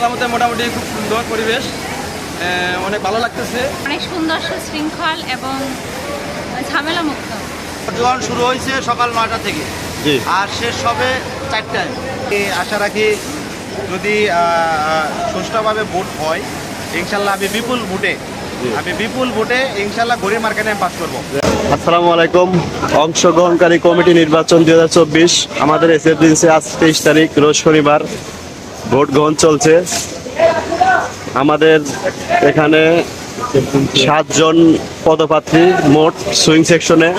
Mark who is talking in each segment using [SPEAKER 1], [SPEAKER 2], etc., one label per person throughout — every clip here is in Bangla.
[SPEAKER 1] আল্লাহর মতে মোটামুটি খুব সুন্দর পরিবেশ। অনেক ভালো লাগতেছে।
[SPEAKER 2] অনেক সুন্দর সুশৃঙ্খল এবং ঝামেলা মুক্ত
[SPEAKER 3] জোয়ান শুরু হয়েছে সকাল নয়টা থেকে।
[SPEAKER 4] জি।
[SPEAKER 3] আর শেষ হবে চারটায়। আশা রাখি যদি সুষ্ঠুভাবে ভোট হয় ইনশাল্লাহ আমি বিপুল ভোটে আমি বিপুল ভোটে ইনশাল্লাহ ঘড়ির মার্কেটে আমি পাস করব।
[SPEAKER 4] আসসালামু আলাইকুম। অংশগ্রহণকারী কমিটি নির্বাচন দুই হাজার চব্বিশ আমাদের এসএফডিসি আজ তেইশ তারিখ রোজ শনিবার। ভোট গ্রহণ চলছে। আমাদের এখানে সাতজন পদপ্রার্থী মোট সুইং সেকশনে।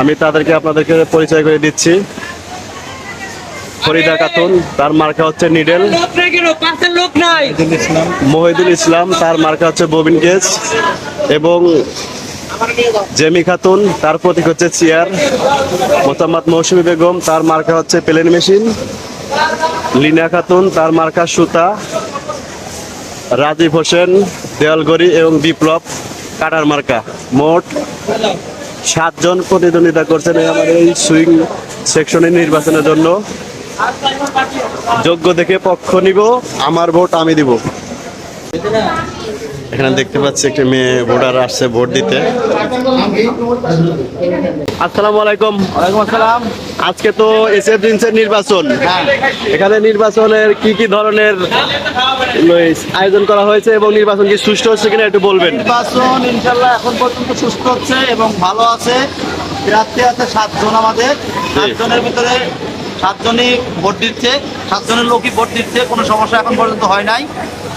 [SPEAKER 4] আমি তাদেরকে আপনাদেরকে পরিচয় করে দিচ্ছি। ফরিদা খাতুন, তার মার্কা হচ্ছে নিডেল। মহিদুল ইসলাম, তার মার্কা হচ্ছে ববিন গেজ। এবং জেমি খাতুন, তার প্রতীক হচ্ছে চেয়ার। মোসাম্মদ মৌসুমী বেগম, তার মার্কা হচ্ছে প্লেন মেশিন। লিনা খাতুন, তার মার্কা সুতা, রাজীব হোসেন দেয়ালগড়ি এবং বিপ্লব কাটার মার্কা। মোট সাতজন প্রতিদ্বন্দ্বিতা করছেন আমাদের এই সুইং সেকশনের নির্বাচনের জন্য। যোগ্য দেখে পক্ষ নিব, আমার ভোট আমি দিব। এখানে দেখতে পাচ্ছি একটি মেয়ে ভোটার আসছে ভোট দিতে। আসসালামু আলাইকুম।
[SPEAKER 3] ওয়ালাইকুম আসসালাম।
[SPEAKER 4] আজকে তো এসএফ জিন্সের নির্বাচন। এখানে নির্বাচনের কি কি ধরনের আয়োজন করা হয়েছে এবং নির্বাচন কি সুষ্ঠু হচ্ছে কিনা একটু বলবেন।
[SPEAKER 3] নির্বাচন ইনশাল্লাহ এখন পর্যন্ত সুস্থ হচ্ছে এবং ভালো আছে। প্রার্থী আছে সাতজন আমাদের। সাতজনের ভিতরে সাতজনই ভোট দিচ্ছে। সাতজনের লোকই ভোট দিচ্ছে কোনো সমস্যা এখন পর্যন্ত হয় নাই।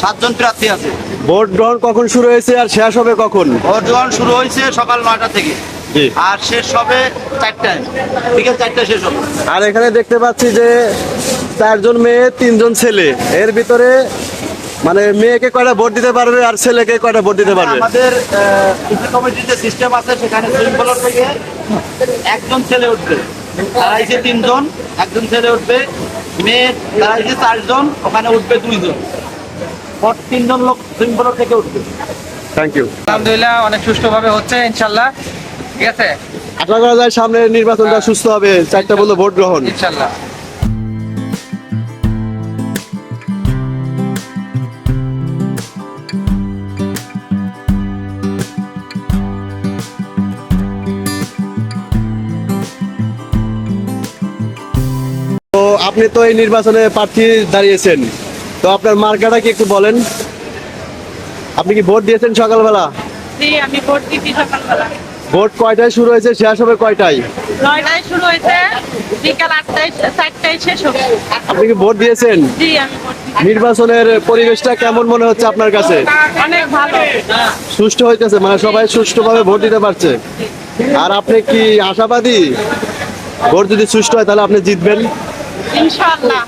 [SPEAKER 3] সাতজন প্রার্থী আছে।
[SPEAKER 4] ভোট গ্রহণ কখন শুরু হয়েছে আর শেষ হবে কখন?
[SPEAKER 3] ভোট গ্রহণ শুরু হয়েছে সকাল নয়টা থেকে। আর শেষ হবে চারটায়। বিকেল চারটায় শেষ হবে।
[SPEAKER 4] আর এখানে দেখতে পাচ্ছি যে চারজন মেয়ে তিনজন ছেলে। এর ভিতরে মানে মেয়েকে কয়টা ভোট দিতে পারবে আর ছেলেকে কয়টা ভোট দিতে পারবে?
[SPEAKER 3] আমাদের কমিটির যে সিস্টেম আছে সেখানে শৃঙ্খলার থেকে একজন ছেলে উঠবে। দাঁড়াইছে তিনজন একজন ছেলে উঠবে মেয়ে দাঁড়াইছে চারজন ওখানে উঠবে দুইজন। মোট তিনজন লোক শৃঙ্খলার থেকে উঠবে।
[SPEAKER 4] থ্যাংক ইউ
[SPEAKER 1] আলহামদুলিল্লাহ অনেক সুষ্ঠুভাবে হচ্ছে ইনশাল্লাহ। ঠিক আছে?
[SPEAKER 4] আশা করা যায় সামনের নির্বাচনটা সুস্থ হবে চারটা বলল ভোট গ্রহণ।
[SPEAKER 1] ইনশাল্লাহ।
[SPEAKER 4] আপনি তো এই নির্বাচনে প্রার্থী দাঁড়িয়েছেন। তো আপনার মার্কাটা কি একটু বলেন? আপনি কি ভোট দিয়েছেন সকালবেলা?
[SPEAKER 2] জি আমি ভোট দিচ্ছি সকালবেলা।
[SPEAKER 4] ভোট কয়টায় শুরু হয়েছে? শেষ হবে কয়টায়?
[SPEAKER 2] নয়টায় শুরু হয়েছে বিকাল আটটায় চারটায় শেষ হবে।
[SPEAKER 4] আপনি কি ভোট দিয়েছেন?
[SPEAKER 2] জি আমি।
[SPEAKER 4] নির্বাচনের পরিবেশটা কেমন মনে হচ্ছে আপনার কাছে?
[SPEAKER 2] অনেক ভালো।
[SPEAKER 4] সুষ্ঠু হইতেছে মানে সবাই সুষ্ঠুভাবে ভোট দিতে পারছে। আর আপনি কি আশাবাদী? ভোট যদি সুষ্ঠু হয় তাহলে আপনি জিতবেন।
[SPEAKER 2] ইনশাআল্লাহ।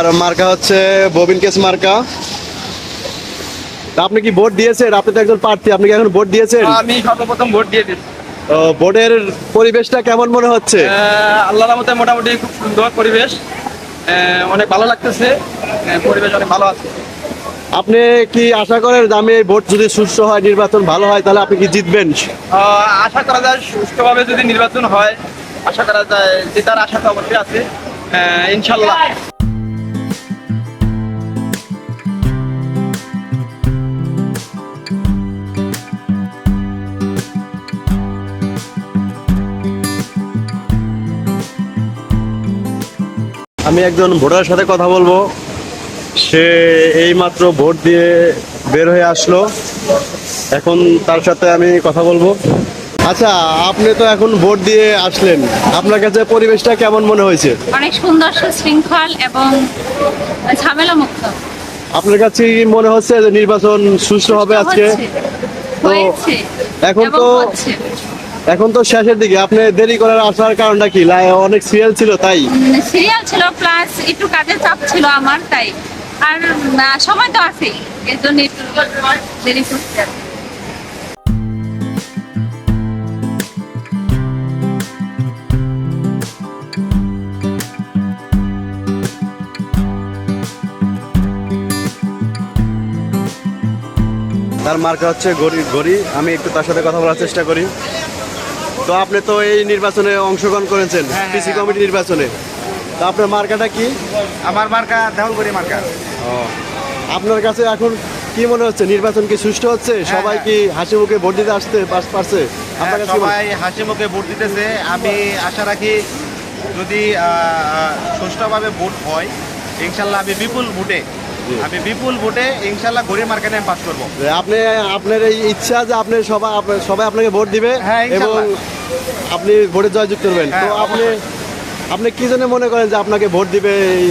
[SPEAKER 4] তার মার্কা হচ্ছে ববিন কেস মার্কা। তা আপনি কি ভোট দিয়েছেন? আপনি তো একজন প্রার্থী আপনি কি এখন ভোট দিয়েছেন?
[SPEAKER 1] আমি সর্বপ্রথম ভোট দিয়ে দিচ্ছি।
[SPEAKER 4] তো ভোটের পরিবেশটা কেমন মনে হচ্ছে?
[SPEAKER 1] আল্লাহর মতে মোটামুটি খুব সুন্দর পরিবেশ। অনেক ভালো লাগতেছে। পরিবেশ অনেক ভালো আছে।
[SPEAKER 4] আপনি কি আশা করেন আমি ভোট যদি সুষ্ঠু হয় নির্বাচন ভালো হয় তাহলে আপনি কি জিতবেন?
[SPEAKER 1] আশা করা যায় সুষ্ঠুভাবে যদি নির্বাচন হয় আশা করা যায় জেতার আশা তো অবশ্যই আছে। ইনশাল্লাহ
[SPEAKER 4] আমি একজন ভোটারের সাথে কথা বলব। সে এইমাত্র ভোট দিয়ে বের হয়ে আসলো। এখন তার সাথে আমি কথা বলব। আচ্ছা আপনি তো এখন ভোট দিয়ে আসলেন। আপনার কাছে পরিবেশটা কেমন মনে হয়েছে?
[SPEAKER 2] অনেক সুন্দর সুশৃঙ্খল এবং ঝামেলা মুক্ত
[SPEAKER 4] আপনার কাছে কি মনে হচ্ছে যে নির্বাচন সুষ্ঠু হবে আজকে?
[SPEAKER 2] হয়েছে
[SPEAKER 4] এখন তো-। এখন তো শেষের দিকে আপনি দেরি করার আসার কারণটা কি? লাই- অনেক সিরিয়াল ছিল তাই?
[SPEAKER 2] সিরিয়াল ছিল প্লাস একটু কাজের চাপ ছিল আমার তাই। আর সময় তো আছে এর জন্য একটু দেরি করতে
[SPEAKER 4] তার মার্কা হচ্ছে গড়ি গড়ি আমি একটু তার সাথে কথা বলার চেষ্টা করি। তো আপনি তো এই নির্বাচনে অংশগ্রহণ করেছেন
[SPEAKER 3] হ্যাঁ,
[SPEAKER 4] পিসি
[SPEAKER 3] হ্যাঁ,
[SPEAKER 4] কমিটি নির্বাচনে। তো আপনার মার্কাটা কি?
[SPEAKER 3] আমার মার্কা দেহলগড়ি মার্কা।
[SPEAKER 4] আপনার কাছে এখন কি মনে হচ্ছে? নির্বাচন কি সুষ্ঠু হচ্ছে? সবাই কি হাসি মুখে ভোট দিতে আসতে পারছে? আপনার কাছে কি
[SPEAKER 3] হ্যাঁ, সবাই হাসি মুখে ভোট দিতেছে। আমি আশা রাখি যদি সুষ্ঠুভাবে ভোট হয় ইনশাল্লাহ আমি বিপুল ভোটে আমি বিপুল ভোটে ইনশাল্লাহ গড়ি মার্কেটে আমি পাস করব।
[SPEAKER 4] আপনি আপনার এই ইচ্ছা যে আপনি সবাই সবাই আপনাকে ভোট দিবে
[SPEAKER 3] হ্যাঁ,
[SPEAKER 4] এবং। আপনি ভোটে জয়যুক্ত করবেন। তো
[SPEAKER 3] হ্যাঁ,
[SPEAKER 4] আপনি আপনি কি জন্য মনে করেন যে আপনাকে ভোট দিবে এই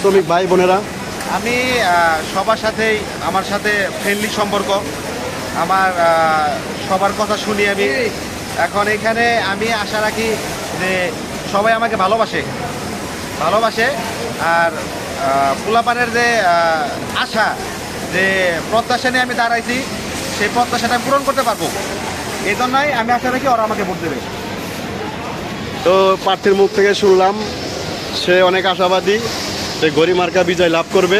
[SPEAKER 4] শ্রমিক ভাই বোনেরা?
[SPEAKER 3] আমি সবার সাথেই আমার সাথে ফ্রেন্ডলি সম্পর্ক। আমার সবার কথা শুনি আমি। এখন এখানে আমি আশা রাখি যে সবাই আমাকে ভালোবাসে। ভালোবাসে আর পোলাপানের যে আশা যে প্রত্যাশা নিয়ে আমি দাঁড়াইছি সেই প্রত্যাশাটা পূরণ করতে পারব। এই জন্যই আমি আশা রাখি ওরা আমাকে ভোট দেবে।
[SPEAKER 4] তো প্রার্থীর মুখ থেকে শুনলাম সে অনেক আশাবাদী সে গরিব মার্কা বিজয় লাভ করবে।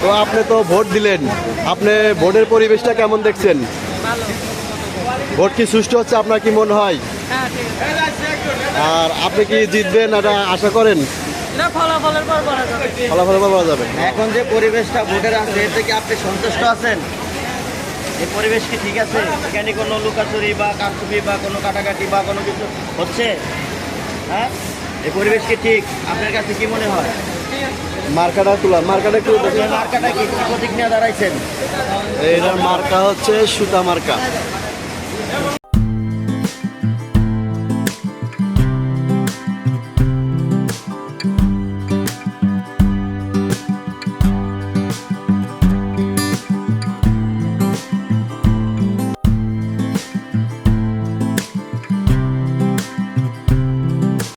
[SPEAKER 4] তো আপনি তো ভোট দিলেন আপনি ভোটের পরিবেশটা কেমন দেখছেন? ভোট কি সুষ্ঠু হচ্ছে আপনার কি মনে হয়? আর আপনি কি জিতবেন এটা আশা করেন? ফলাফলের পর বলা যাবে।
[SPEAKER 3] এখন যে পরিবেশটা ভোটের আছে এর থেকে আপনি সন্তুষ্ট আছেন? এই পরিবেশ কি ঠিক আছে? এখানে কোনো লুকাচুরি বা কারচুপি বা কোনো কাটাকাটি বা কোনো কিছু হচ্ছে? হ্যাঁ? এই পরিবেশ কি ঠিক? আপনার কাছে কি মনে হয়?
[SPEAKER 4] মার্কাটা তোলা মার্কাটা একটু দেখুন।
[SPEAKER 3] এই মার্কাটা কি? দাঁড়াইছেন?
[SPEAKER 4] এটার মার্কা হচ্ছে সুতা মার্কা।